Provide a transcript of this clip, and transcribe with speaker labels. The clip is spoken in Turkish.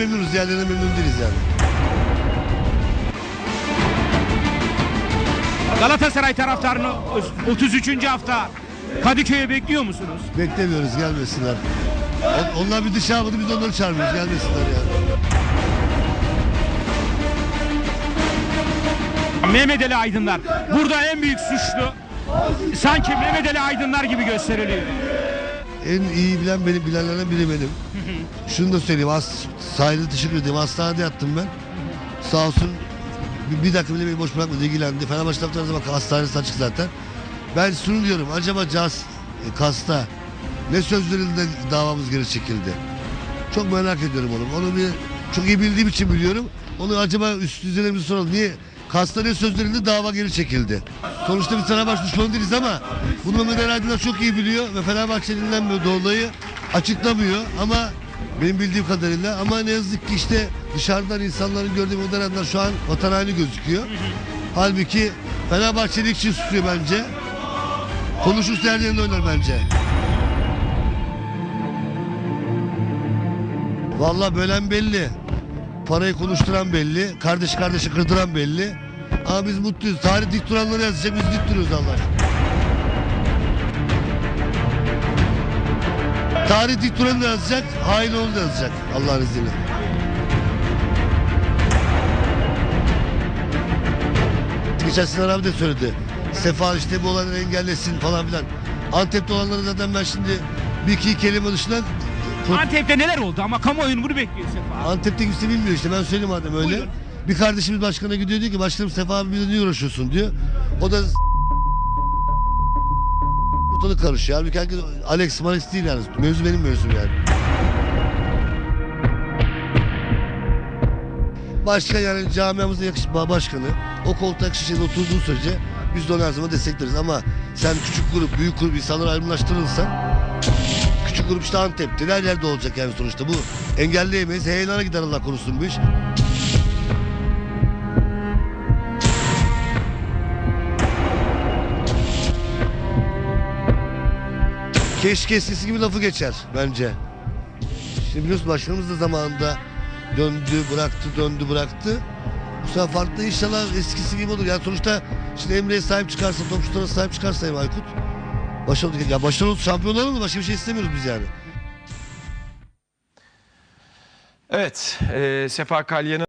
Speaker 1: Memnunuz diğerlerine memnun değiliz yani.
Speaker 2: Galatasaray taraftarını 33. hafta Kadıköy'e bekliyor musunuz?
Speaker 1: Beklemiyoruz gelmesinler. On- Onlar bir dışarı almadı biz onları çağırmıyoruz gelmesinler yani.
Speaker 2: Mehmet Ali Aydınlar. Burada en büyük suçlu sanki Mehmet Ali Aydınlar gibi gösteriliyor.
Speaker 1: En iyi bilen benim bilenlerden biri benim. Şunu da söyleyeyim as sahilde teşekkür ederim. Hastanede yattım ben. Sağ olsun bir, bir dakika bile beni boş bırakmadı ilgilendi. Fenerbahçe taraftarına bak hastanesi açık zaten. Ben şunu diyorum acaba Cas e, Kas'ta ne söz verildi de davamız geri çekildi. Çok merak ediyorum onu. Onu bir çok iyi bildiğim için biliyorum. Onu acaba üst düzeylerimize soralım. Niye Kas'ta ne söz verildi dava geri çekildi. Sonuçta biz Fenerbahçe düşmanı değiliz ama bunu Mehmet Ali çok iyi biliyor ve Fenerbahçe'nin dolayı açıklamıyor ama benim bildiğim kadarıyla ama ne yazık ki işte dışarıdan insanların gördüğü Aydınlar şu an vatan haini gözüküyor. Halbuki Fenerbahçe'lik için susuyor bence. Konuşursa her yerinde oynar bence. Vallahi bölen belli. Parayı konuşturan belli. Kardeş kardeşi kırdıran belli. Ama biz mutluyuz. Tarih dik duranları yazacak biz dik duruyoruz Allah aşkına. Tarih dik duranı da yazacak, hain onu da yazacak Allah'ın izniyle. Geçen Sinan abi de söyledi. Sefa işte bu olayları engellesin falan filan. Antep'te olanları zaten ben şimdi bir iki kelime dışında
Speaker 2: Antep'te neler oldu ama kamuoyunu bunu bekliyor Sefa.
Speaker 1: Antep'te kimse bilmiyor işte ben söyleyeyim madem öyle.
Speaker 2: Buyurun.
Speaker 1: Bir kardeşimiz başkana gidiyor diyor ki başkanım Sefa abi bir de niye uğraşıyorsun diyor. O da ortalık karışıyor. Halbuki herkes Alex Malex değil yani. Mevzu benim mevzum yani. Başkan yani camiamızın yakışıklı başkanı o koltuğa yakışıklı oturduğu sürece biz de onu her zaman destekleriz ama sen küçük grup, büyük grup insanları ayrımlaştırırsan küçük grup işte Antep'te her yerde olacak yani sonuçta bu engelleyemeyiz. Heyelana gider Allah korusun bu iş. Keşke eskisi gibi lafı geçer bence. Şimdi biliyorsun başkanımız da zamanında döndü bıraktı döndü bıraktı. Bu sefer farklı inşallah eskisi gibi olur. Yani sonuçta şimdi Emre'ye sahip çıkarsa, topçulara sahip çıkarsa Aykut. Başarılı, ya başarılı şampiyon olalım da başka bir şey istemiyoruz biz yani.
Speaker 3: Evet, e, Sefa Kalyan'ın